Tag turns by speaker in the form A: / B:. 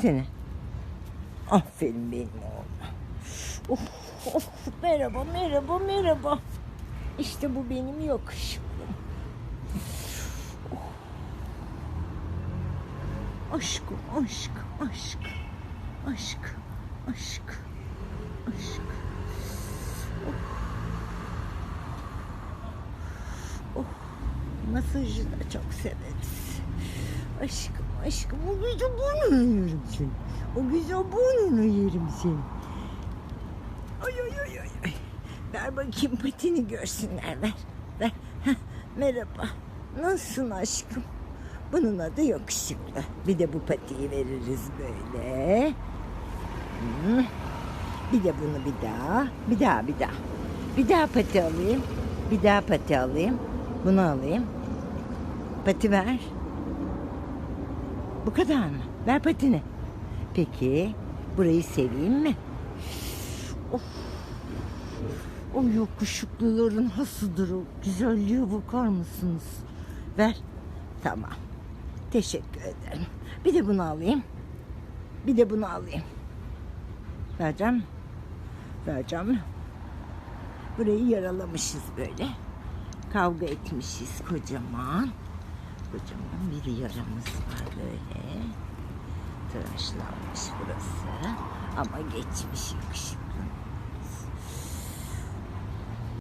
A: patini. Aferin benim oğlum. Of, of, merhaba, merhaba, merhaba. İşte bu benim yakışıklım. Oh. Aşkım, aşk, aşk, aşk, aşk, aşk. Oh. Oh. Masajı da çok severiz. Aşkım, aşkım, o güzel burnunu yerim seni. O güzel burnunu yerim seni. Ay ay ay ay. Ver bakayım patini görsünler ver. Ver. Merhaba. Nasılsın aşkım? Bunun adı yakışıklı. Bir de bu patiyi veririz böyle. Hı. Bir de bunu bir daha. Bir daha bir daha. Bir daha pati alayım. Bir daha pati alayım. Bunu alayım. Pati ver. Bu kadar mı? Ver patini. Peki burayı seveyim mi? Of. O yakışıklıların hasıdır o. Güzelliğe bakar mısınız? Ver. Tamam. Teşekkür ederim. Bir de bunu alayım. Bir de bunu alayım. Vereceğim? Vereceğim? Burayı yaralamışız böyle. Kavga etmişiz kocaman. Kocaman bir yaramız var böyle. Tıraşlanmış burası. Ama geçmiş yakışıklı.